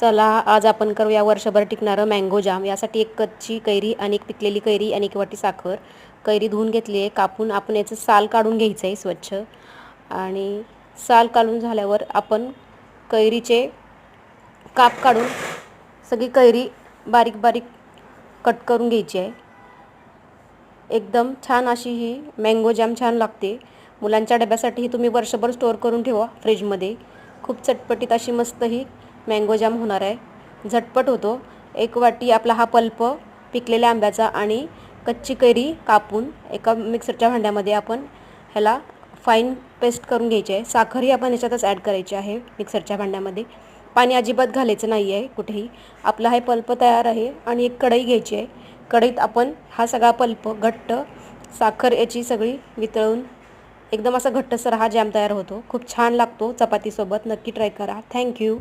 चला आज आपण करूया वर्षभर टिकणारं मँगो जाम यासाठी एक कच्ची कैरी आणि एक पिकलेली कैरी आणि एक वाटी साखर. कैरी धुवून घेतली आहे कापून आपण याचं साल काढून घ्यायचं आहे स्वच्छ. आणि साल काढून झाल्यावर आपण कैरीचे काप काढून सगळी कैरी बारीक बारीक कट करून घ्यायची आहे. एकदम छान अशी ही मँगो जॅम छान लागते. मुलांच्या डब्यासाठी ही तुम्ही वर्षभर स्टोअर करून ठेवा फ्रीजमध्ये खूप चटपटीत अशी मस्त ही मँगो जाम होणार आहे. झटपट होतो. एक वाटी आपला हा पल्प पिकलेल्या आंब्याचा आणि कच्ची कैरी कापून एका मिक्सरच्या भांड्यामध्ये आपण ह्याला फाईन पेस्ट करून घ्यायची आहे. साखरही आपण ह्याच्यातच ॲड करायची आहे मिक्सरच्या भांड्यामध्ये. पाणी अजिबात घालायचं नाही आहे कुठेही. आपला हे पल्प तयार आहे आणि एक कढई घ्यायची आहे. कढईत आपण हा सगळा पल्प घट्ट साखर याची सगळी वितळून एकदम असा घट्टसर हा जॅम तयार होतो. खूप छान लागतो चपातीसोबत. नक्की ट्राय करा. थँक्यू